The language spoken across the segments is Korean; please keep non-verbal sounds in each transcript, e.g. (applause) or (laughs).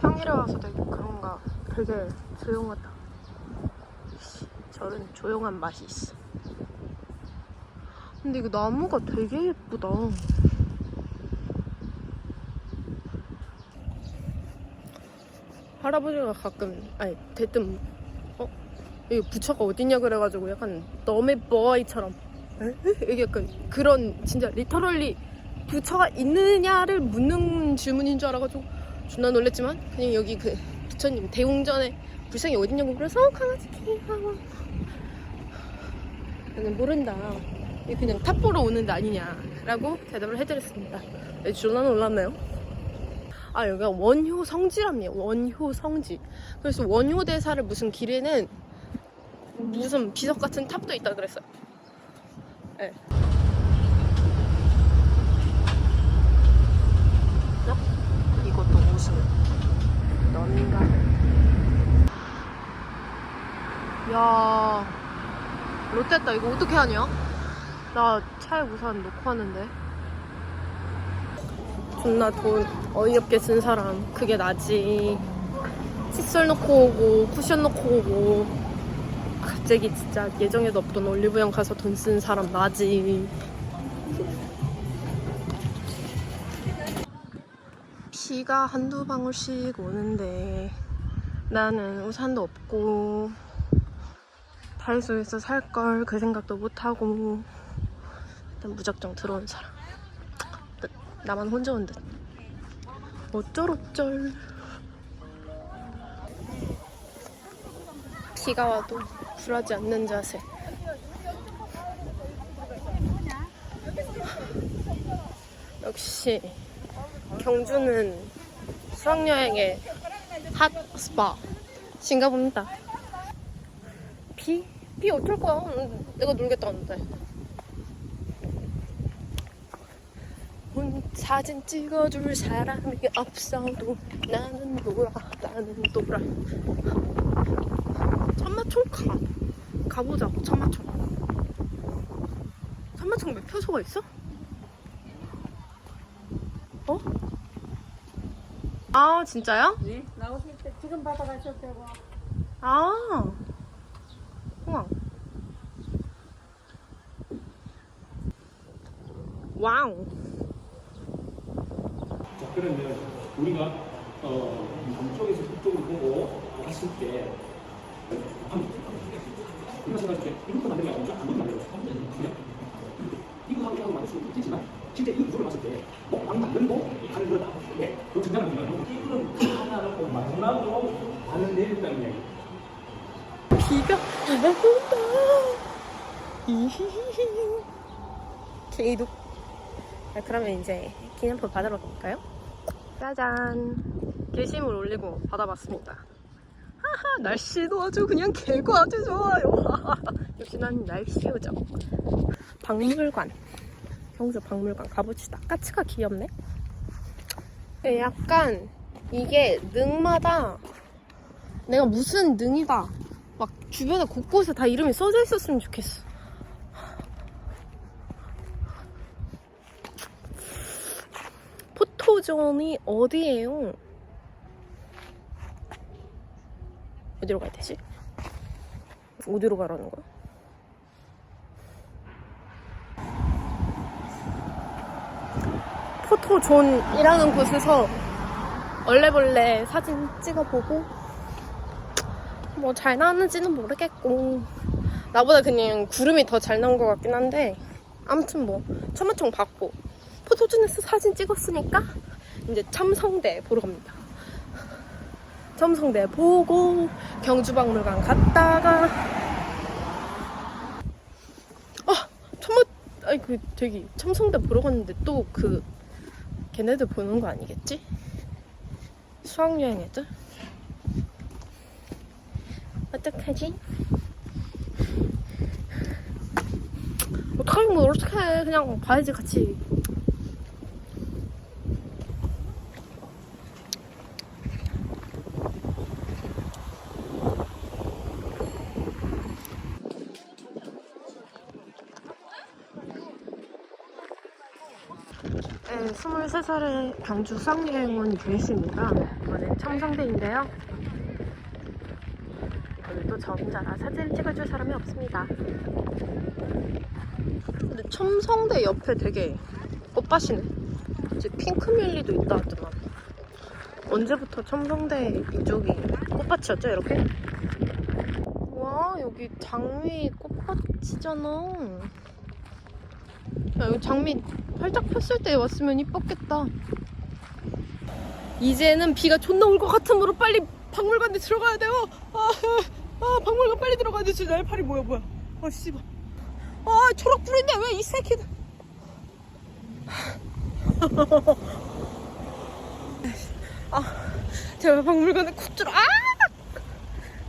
평일에 와서 되게 그런가 되게 조용하다. 저런 조용한 맛이 있어. 근데 이거 나무가 되게 예쁘다. 할아버지가 가끔 아니 대뜸 어 여기 부처가 어디냐 그래가지고 약간 너의 버아이처럼 에? 이게 약간 그런 진짜 리터럴리 부처가 있느냐를 묻는 질문인 줄 알아가지고 존나 놀랬지만 그냥 여기 그 부처님 대웅전에 불상이 어딨냐고 그래서 강아지 키하고 나는 모른다 그냥 탑 보러 오는 데 아니냐라고 대답을 해드렸습니다. 네, 존나 놀랐나요? 아 여기가 원효 성지랍니다. 원효 성지. 그래서 원효 대사를 무슨 길에는 무슨 비석 같은 탑도 있다 그랬어요. 네. 이것도 옷을. 넌가. 야 롯데다. 이거 어떻게 하냐? 나 차에 우산 놓고 하는데. 존나 돈 어이없게 쓴 사람. 그게 나지. 칫솔 놓고 오고 쿠션 놓고 오고. 갑자기 진짜 예정에도 없던 올리브영 가서 돈 쓴 사람 나지. 비가 한두 방울씩 오는데 나는 우산도 없고 다이소에서 살 걸 그 생각도 못하고 일단 무작정 들어온 사람 나- 나만 혼자 온 듯 어쩔어쩔 비가 와도 굴하지 않는 자세 역시 경주는 수학여행의 핫 스파 신가 봅니다. 비? 비 어쩔 거야? 음, 내가 놀겠다는데. 혼- 사진 찍어줄 사람이 없어도 나는 놀아, 나는 놀아. 천마총 가. 가보자고, 천마총. 천마총 몇 표소가 있어? 어? 아, 진짜요? 네, 나오실 때 지금 받아가셔도 되고. 아. 우와. 와우. 자, 그러면 우리가 어, 남쪽에서 북쪽으로 보고 왔을 때 우리가 생각할 때 이것도 만들기 아니죠? 아무것도 만들어 그냥 이거 하고 하고 만들 수 있겠지만 실제 이 구조를 봤을 때 어, 왕 만들고 하는 거다 네, 그 증상을 보면 이거는 하나 놓고 마지막으로 반을 내린다는 얘기 비가 안 온다. 이히히히. 개이득. 아, 그러면 이제 기념품 받으러 갈까요? 짜잔. 게시물 올리고 받아봤습니다. 하하, 날씨도 아주 그냥 개고 아주 좋아요. (laughs) 역시 난 날씨 요정. 박물관. 경주 박물관 가봅시다. 까치가 귀엽네. 네, 약간 이게 능마다 내가 무슨 능이다. 막 주변에 곳곳에 다 이름이 써져 있었으면 좋겠어. 포토존이 어디예요? 어디로 가야 되지? 어디로 가라는 거야? 포토존이라는 곳에서 얼레벌레 사진 찍어보고 뭐 잘 나왔는지는 모르겠고 나보다 그냥 구름이 더 잘 나온 것 같긴 한데 아무튼 뭐 천마총 받고 포토존에서 사진 찍었으니까 이제 첨성대 보러 갑니다 첨성대 보고 경주박물관 갔다가 아 천마 아니 그 저기 첨성대 보러 갔는데 또 그 걔네들 보는 거 아니겠지? 수학여행 애들? 어떡하지? 어떡하면 어떡해 그냥 봐야지 같이 네, 23살의 경주 수학여행원 유혜씨입니다. 이번엔 청성대인데요. 오늘도 저 혼자라 사진을 찍어줄 사람이 없습니다. 근데 첨성대 옆에 되게 꽃밭이네. 이제 핑크뮬리도 있다 하더만. 언제부터 첨성대 이쪽이 꽃밭이었죠, 이렇게? 와, 여기 장미 꽃밭이잖아. 야, 여기 장미 활짝 폈을 때 왔으면 이뻤겠다. 이제는 비가 존나 올 것 같으므로 빨리 박물관에 들어가야 돼요. 아, 아 박물관 빨리 들어가야 돼. 진짜 내 팔이 뭐야 뭐야. 아 씨발. 아 초록 불인데 왜 이 새끼들. 아 제발 박물관에 굿즈로 아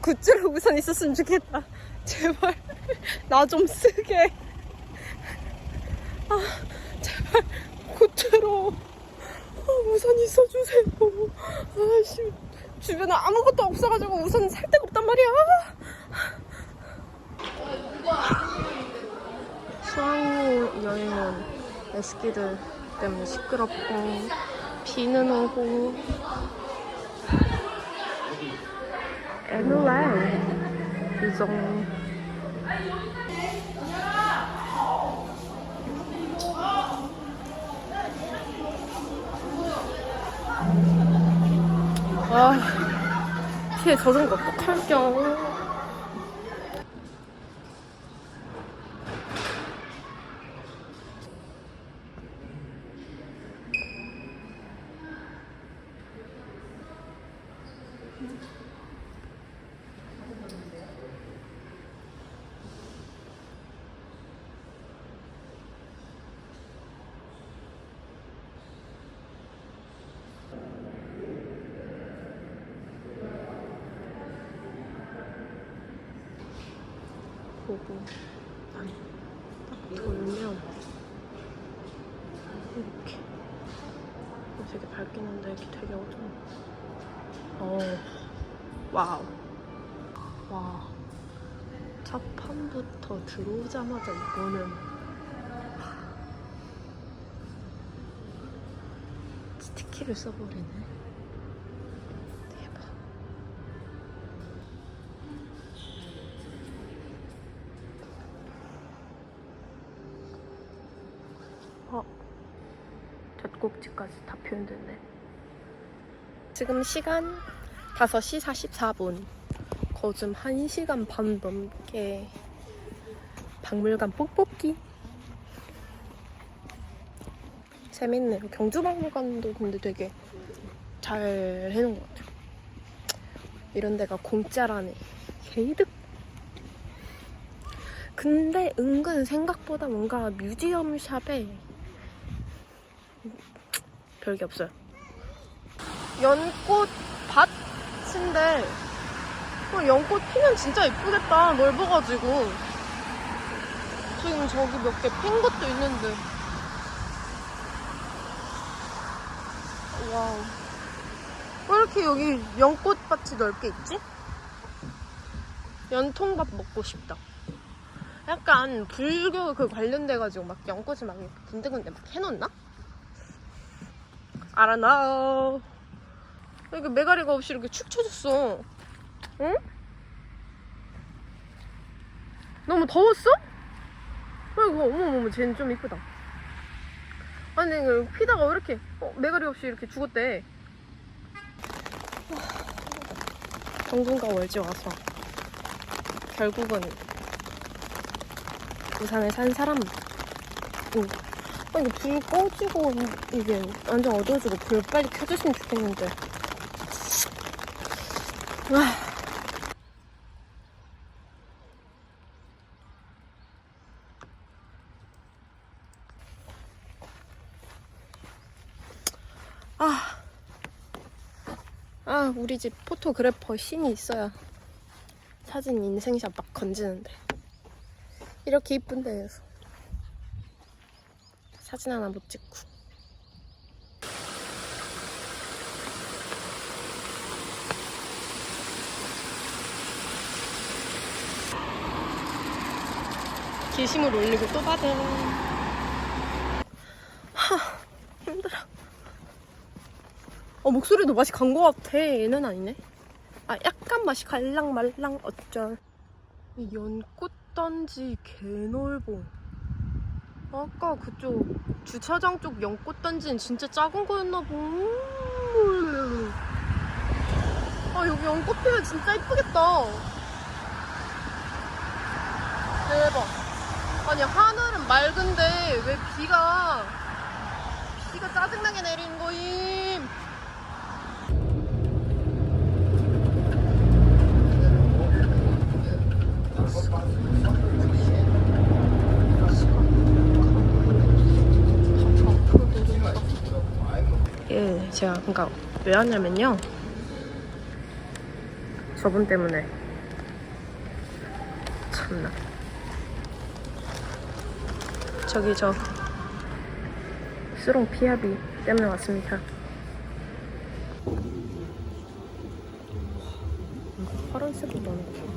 굿즈로 우선 있었으면 좋겠다. 제발 나 좀 쓰게. 아 제발 굿즈로. 아, 우선 있어주세요. 아씨. 주변에 아무것도 없어가지고 우선 살 데가 없단 말이야. 수학로 여행은 애스키들 때문에 시끄럽고 비는 오고. 애놀라요 유정 아 피해 젖은 거 어떡할 겨 보고. 딱 돌면 이렇게. 어, 되게 밝기는데 이렇게 되게 어두워 어. 와우. 와. 첫 판부터 들어오자마자 이거는 스티키를 써버리네 어, 젖꼭지까지 다 표현됐네. 지금 시간 5시 44분. 거즘 1시간 반 넘게 박물관 뽁뽑기. 재밌네요. 경주박물관도 근데 되게 잘 해놓은 것 같아요. 이런 데가 공짜라네. 개이득. 근데 은근 생각보다 뭔가 뮤지엄 샵에 별게 없어요. 연꽃 밭인데 어, 연꽃 피면 진짜 이쁘겠다. 넓어가지고 지금 저기 몇 개 핀 것도 있는데 와우. 왜 이렇게 여기 연꽃밭이 넓게 있지? 연통밥 먹고 싶다. 약간 불교 그 관련돼가지고 막 연꽃을 막 군데군데 막 해놓나? 알아나. 이렇게 메가리가 없이 이렇게 축 처졌어. 응? 너무 더웠어? 아이고, 어머머머, 쟤는 좀 이쁘다. 아니, 피다가 왜 이렇게, 어, 메가리 없이 이렇게 죽었대. 정군가 월지 와서, 결국은, 부산에 산 사람, 응. 아, 이거 불 꺼지고, 이게 완전 어두워지고 불 빨리 켜주시면 좋겠는데. 아. 아. 아, 우리 집 포토그래퍼 신이 있어야 사진 인생샷 막 건지는데. 이렇게 이쁜 데에서. 사진 하나 못 찍고. 게시물 올리고 또 받아. 하, 힘들어. 어, 목소리도 맛이 간것 같아. 얘는 아니네. 아, 약간 맛이 갈랑 말랑 어쩔. 이 연꽃 단지 개넓어. 아까 그쪽 주차장 쪽 연꽃 단지는 진짜 작은 거였나 봐. 음. 아, 여기 연꽃 피면 진짜 이쁘겠다. 대박. 아니, 하늘은 맑은데 왜 비가, 비가 짜증나게 내리는 거임. 예, 제가 그러니까 왜 왔냐면요. 저분 때문에 참나. 저기 저 수롱 피아비 때문에 왔습니다. 파란색으로 나는 거.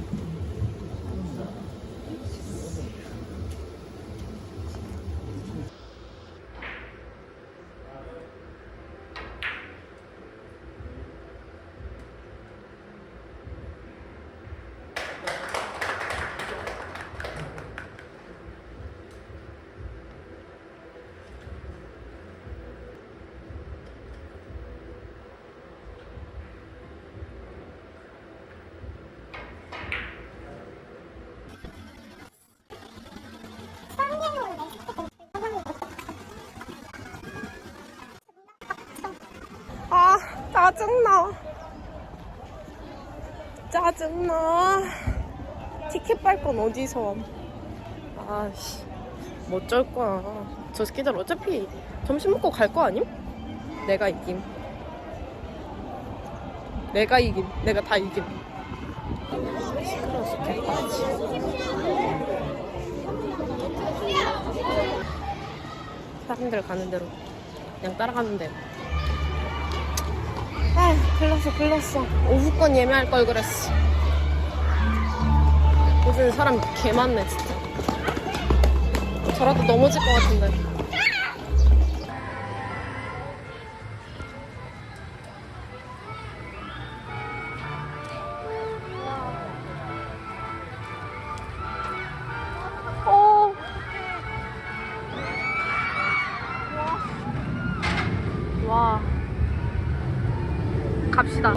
아, 짜증나. 짜증나. 티켓 빨건 어디서? 아씨, 뭐 어쩔 거야. 저 새끼들 어차피 점심 먹고 갈 거 아님? 내가 이김. 내가 이김. 내가 다 이김. 시끄러워서 개빡치. 사람들 가는 대로 그냥 따라가면 돼. 아, 글렀어, 글렀어. 오후권 예매할 걸 그랬어. 요즘 사람 개 많네, 진짜. 저라도 넘어질 것 같은데. 갑시다.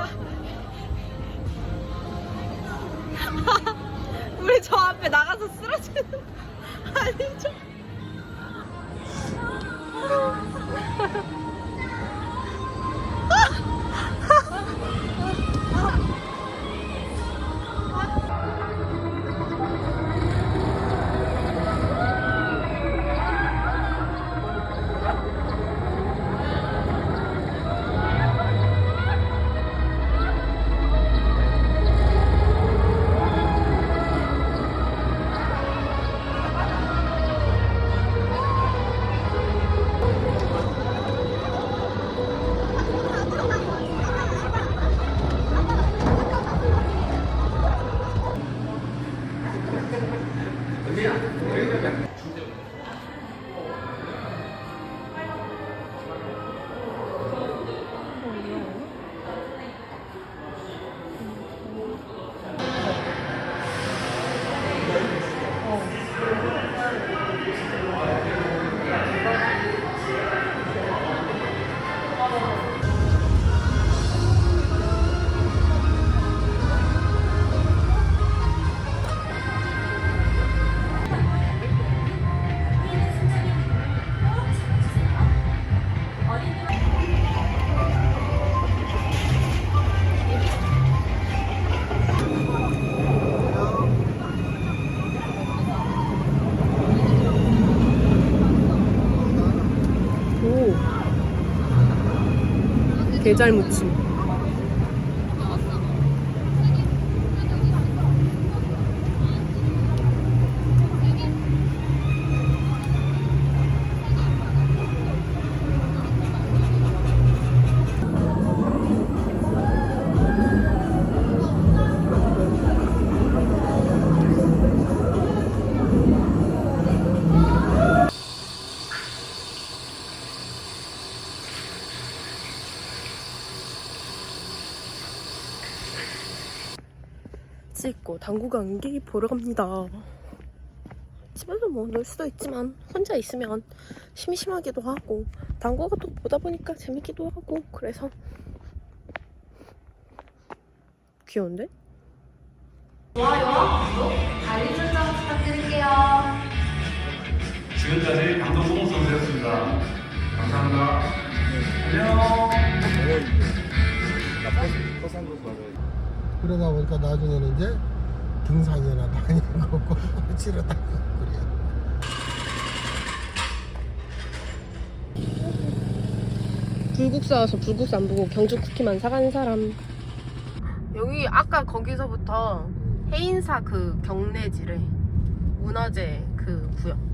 (laughs) 우리 저 앞에 나가서 쓰러지는 계절 무침 찍고 당구 경기 보러 갑니다. 집에서 뭐 놀 수도 있지만 혼자 있으면 심심하기도 하고 당구가 또 보다 보니까 재밌기도 하고 그래서 귀여운데? 알림 설정 부탁드릴게요. 지금까지 강동호 선수였습니다. 감사합니다. 안녕. 그러다 보니까 나중에는 이제 등산이나 다니고 꼬치로 다니고 그래요. 불국 사와서 불국사 안 보고 경주 쿠키만 사가는 사람. 여기 아까 거기서부터 해인사 그 경내지래. 문화재 그 구역